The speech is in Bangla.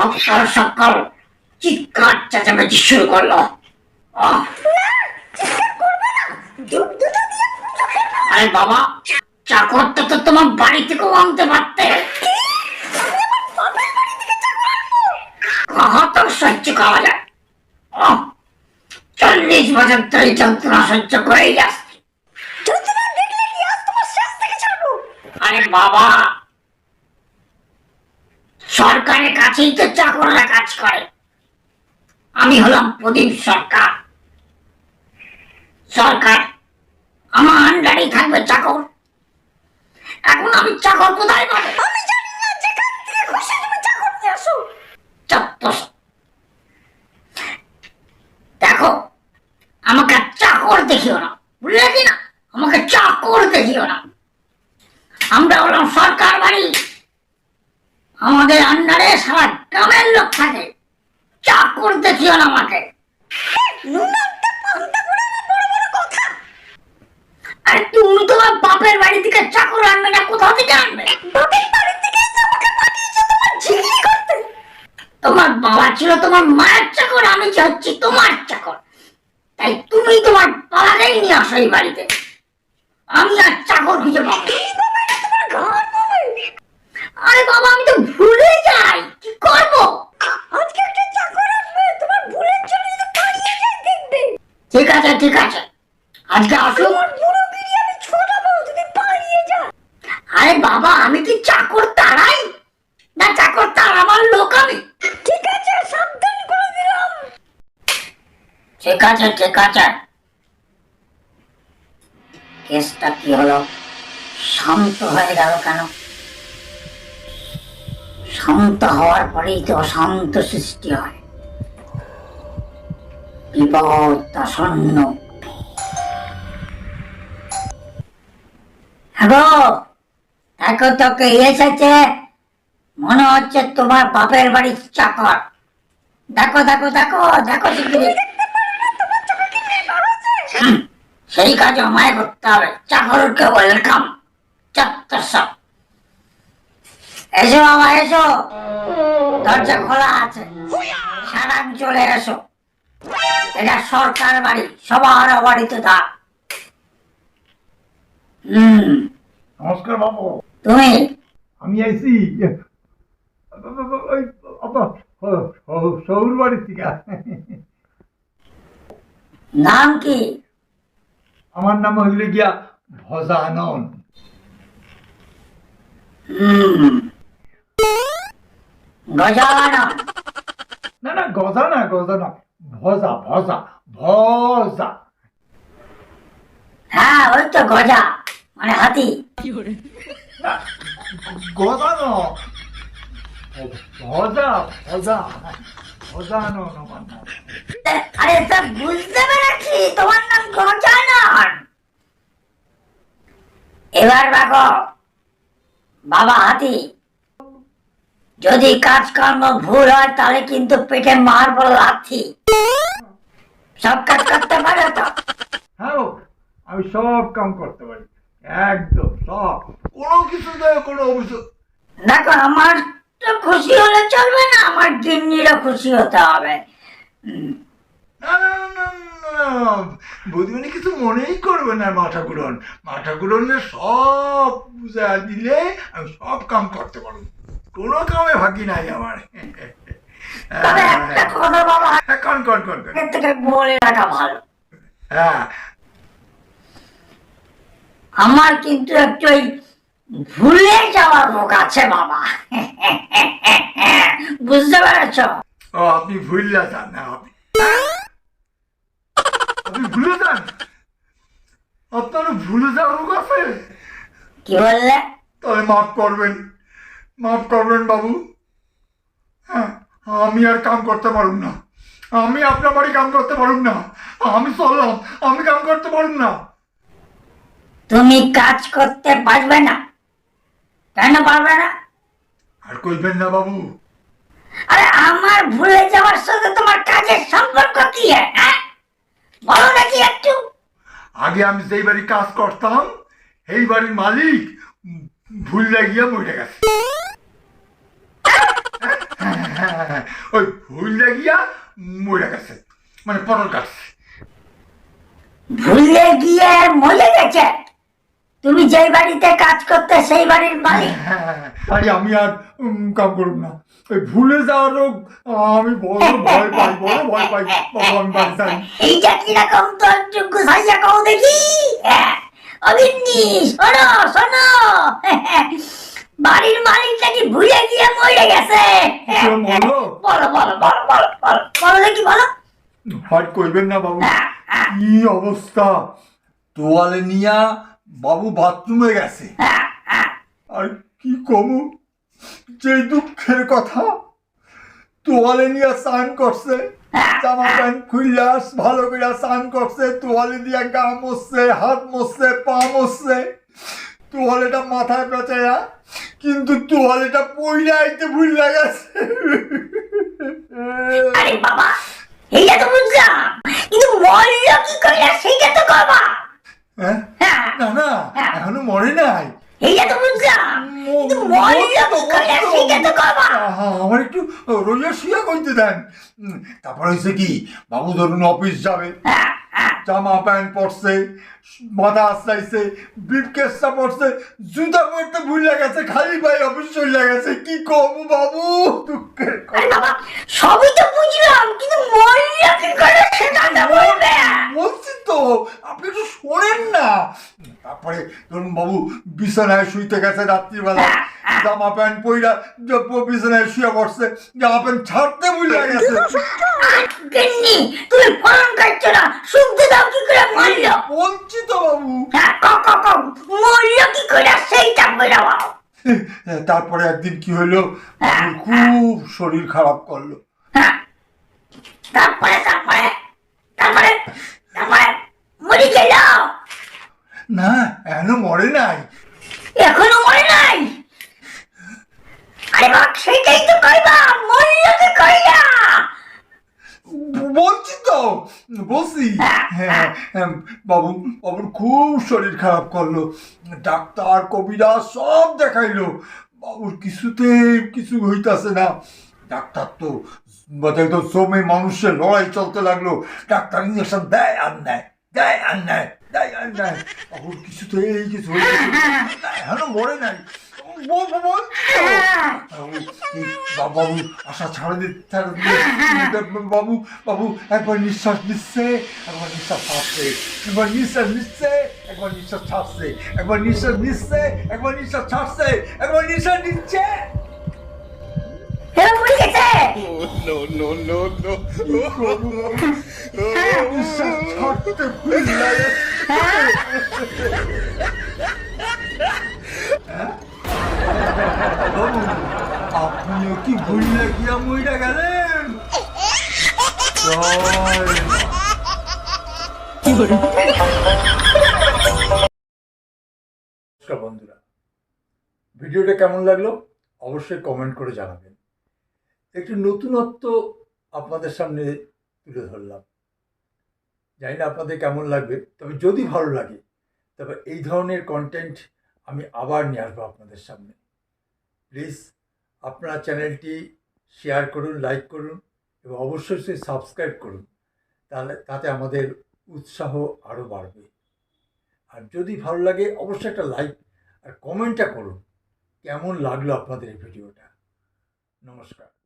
সকাল সকাল চিৎকার চেঁচামেচি শুরু করল? আরে বাবা চাকরটা তো তোমার বাড়ি থেকেও আনতে পারতে। সহ্য করা যায়। আহ, চল্লিশ বছর ধরে যন্ত্রণা সহ্য করেই আসছি আরে বাবা সরকারের কাছেই তো চাকররা কাজ করে। আমি হলাম প্রদীপ সরকার। সরকার আমার আন্ডারেই থাকবে চাকর। এখন আমি চাকর কোথায় পাবো? আমি জানি না যেখান থেকে খুশি তুমি চাকর নিয়ে আসো। চত্বর দেখো আমাকে চাকর দেখিও না। বুঝলে কি না? আমাকে চাকর দেখিও না। আমরা হলাম সরকার বাড়ি। আমাদের আন্ডারে সারা গ্রামের লোক থাকে। চাকর দেখিও না আমাকে। আরে তুমি তোমার বাপের বাড়ি থেকে চাকর আনবে না কোথা থেকে আনবে? তোমার বাবা ছিল তোমার মায়ের চাকর আমি হচ্ছি তোমার চাকর। তাই তুমি তোমার বাবাকেই নিয়ে আসো এই বাড়িতে। আমি আর চাকর খুঁজে পাবো আরে বাবা আমি তো ভুলে যাই কি করব আজকে একটা চাকর আসবে তোমার ভুলের জন্য যদি পালিয়ে যায় দেখবে ঠিক আছে। আজকে আসো। বুড়ো গিরি আমি ছোটাবো যদি পালিয়ে যায় আরে বাবা আমি কি চাকর তাড়াই না চাকর তাড়াবার লোক আমি। ঠিক আছে সাবধান করে দিলাম। ঠিক আছে ঠিক আছে। কেসটা কি হলো? শান্ত হয়ে গেল কেন? শান্ত হওয়ার পরেই তো অশান্ত সৃষ্টি হয়। বিপদ আসন্ন হ্যালো দেখো তো কে এসেছে। মনে হচ্ছে তোমার বাপের বাড়ির চাকর। দেখো দেখো দেখো দেখো সেই কাজ আমায় করতে হবে। চাকরকে ওয়েলকাম চত্বর সব এসো বাবা এসো। দরজা খোলা আছে। সারান চলে এসো। এটা সরকার বাড়ি সবার বাড়িতে থাক হুম। নমস্কার বাবু। তুমি? আমি আইছি। ওই শহুর বাড়ির থেকে। নাম কি? আমার নাম হইলে গিয়া ভজানন গজানন না না গজা না গজা না ভজা ভজা ভজা। হ্যাঁ ওই তো গজা মানে হাতি। গজা ন। ভজা ভজা আমার নাম আরে তা বুঝতে পেরেছি তোমার নাম গজানন এবার দেখো বাবা হাতি। যদি কাজকর্ম ভুল হয় তাহলে কিন্তু পেটে মারবো লাথি সব কাজ করতে পারো তো? হ্যাঁ আমি সব কাম করতে পারি। একদম সব। কোনো কিছুতে কোনো অভিযোগ। দেখো আমার তো খুশি হলে চলবে না আমার গিন্নিরও খুশি হতে হবে। না না না না, না বৌদিমণি কিছু মনেই করবে না মা ঠাকুরন মা ঠাকুরনে সব বুঝা দিলে আমি সব কাম করতে পারব। কোনো কামে ফাঁকি নাই আমার। হ্যাঁ, কন কন কন কন। আগের থেকে বলে রাখা ভালো। হ্যাঁ। আমার কিন্তু একটু ওই ভুলে যাওয়ার রোগ আছে বাবা। বুঝতে পেরেছ? ও আপনি ভুললা যান না আপনি। আপনি ভুলে যান? আপনার ভুলে যাওয়ার রোগ আছে। কি বললে? তবে মাফ করবেন। মাফ করবেন বাবু। হ্যাঁ আমি আর কাম করতে পারুম না। আমি আপনার বাড়ি কাম করতে পারুম না। আমি চললাম আমি কাম করতে পারুম না। তুমি কাজ করতে পারবে না। কেন পারবে না? আর কইবেন না বাবু। আরে আমার ভুলে যাওয়ার সাথে তোমার কাজের সম্পর্ক কি হ্যাঁ? বলো নাকি একটু। আগে আমি যেই বাড়ি কাজ করতাম এই বাড়ির মালিক ভুল লাগিয়ে মরে গেছে হ্যাঁ হ্যাঁ, হ্যাঁ ওই ভুলটা গিয়া মরে গেছে। মানে পটল কাটছে। ভুলে গিয়ে মরে গেছে? তুমি যেই বাড়িতে কাজ করতে সেই বাড়ির মালিক। হ্যাঁ হ্যাঁ, হ্যাঁ। আরে আমি আর কাম করব না। ওই ভুলে যাওয়ার রোগ আমি বড় ভয় পাই বড় ভয় পাই। বাবা আমি বাড়ি যাই। এইটা কীরকম তোর যোগ্য সাইয়া কও দেখি? অবিন্নি শোনো শোনো। বাড়ির মালিক নাকি ভুলে গিয়ে মরে গেছে? কেউ বলো বলো বলো বলো বলো বলো দেখি বলো। হাট করবেন না বাবু। হ্যাঁ, হ্যাঁ, কি অবস্থা? তোয়ালে নিয়া বাবু বাথরুমে গেছে। হ্যাঁ, হ্যাঁ। আর কি কমু? যে দুঃখের কথা তোয়ালে নিয়ে স্নান করছে জামা প্যান্ট খুললা ভালো করে স্নান করছে তোয়ালে দিয়ে গা মসছে হাত মসছে পা মসছে। তোয়ালেটা মাথায় পেঁচায়া কিন্তু তোয়ালেটা পইলা আইতে ভুল গেছে। আরে বাবা এইটা তো বুঝলাম। কিন্তু মরল কি করে? সেইটা তো কবা হ্যাঁ? হ্যাঁ। না না এখনও মরে নাই। এইটা তো বুঝলাম। কিন্তু মরল কি করে? সেইটা তো কবা আমার একটু রইয়া শুয়ে করতে দেন। তারপর হয়েছে কি? বাবু ধরুন অফিস যাবে। হ্যাঁ, হ্যাঁ। জামা প্যান্ট পরছে মাথা আশ্রাইছে ব্রিফকেসটা পরছে জুতা পরতে ভুলে গেছে খালি ভাই অফিস চলে গেছে কি কম বাবু? দুঃখের সবই তো বুঝলাম কিন্তু মরল কি করে সেটা তো বলবে? বলছি তো আপনি একটু শোনেন না। তারপরে ধরুন বাবু বিছানায় শুইতে গেছে রাত্রিবেলা জামা প্যান্ট পইরা বিছানায় শুয়ে পড়ছে জামা প্যান্ট ছাড়তে ভুলে গেছে। তুমি ফোন করছ না শুনতে দাও কি করে মরল? বলছি তো বাবু হ্যাঁ ক ক ক মরল কি করে? সেইটা বলে তারপরে একদিন কি হলো? খুব শরীর খারাপ করল। হ্যাঁ। তারপরে তারপরে তারপরে তারপরে মরে গেল। না এখনও মরে নাই। এখনও মরে নাই? আরে সেটাই তো কইবা মরল কি কইলা বলছি তো বলছি? হ্যাঁ। হ্যাঁ, বাবু বাবুর খুব শরীর খারাপ করল। ডাক্তার কবিরা সব দেখাইলো। বাবুর কিছুতে কিছু হইতাছে না। ডাক্তার তো তো জমে মানুষের লড়াই চলতে লাগল। ডাক্তার ইঞ্জেকশন দেয় আর নেয় দেয় আর নেয় দেয় আর নেয়। বাবুর কিছুতেই কিছু হইতেছে না। এখনও মরে নাই। বাবু আশা ছাড়ে দিতে বাবু বাবু একবার নিঃশ্বাস নিচ্ছে একবার নিঃশ্বাস ছাড়ছে একবার নিঃশ্বাস নিচ্ছে একবার নিঃশ্বাস ছাড়ছে একবার নিঃশ্বাস নিচ্ছে একবার নিঃশ্বাস ছাড়ছে একবার নিঃশ্বাস নিচ্ছে। no, no, no, no. ছাড়তে বন্ধুরা। ভিডিওটা কেমন লাগল? অবশ্যই কমেন্ট করে জানাবেন। একটু নতুনত্ব আপনাদের সামনে তুলে ধরলাম। জানি না আপনাদের কেমন লাগবে, তবে যদি ভালো লাগে, তবে এই ধরনের কন্টেন্ট আমি আবার নিয়ে আসব আপনাদের সামনে। প্লিজ আপনারা চ্যানেলটি শেয়ার করুন লাইক করুন এবং অবশ্যই সে সাবস্ক্রাইব করুন। তাহলে তাতে আমাদের উৎসাহ আরও বাড়বে। আর যদি ভালো লাগে, অবশ্যই একটা লাইক আর কমেন্টটা করুন। কেমন লাগল আপনাদের এই ভিডিওটা নমস্কার।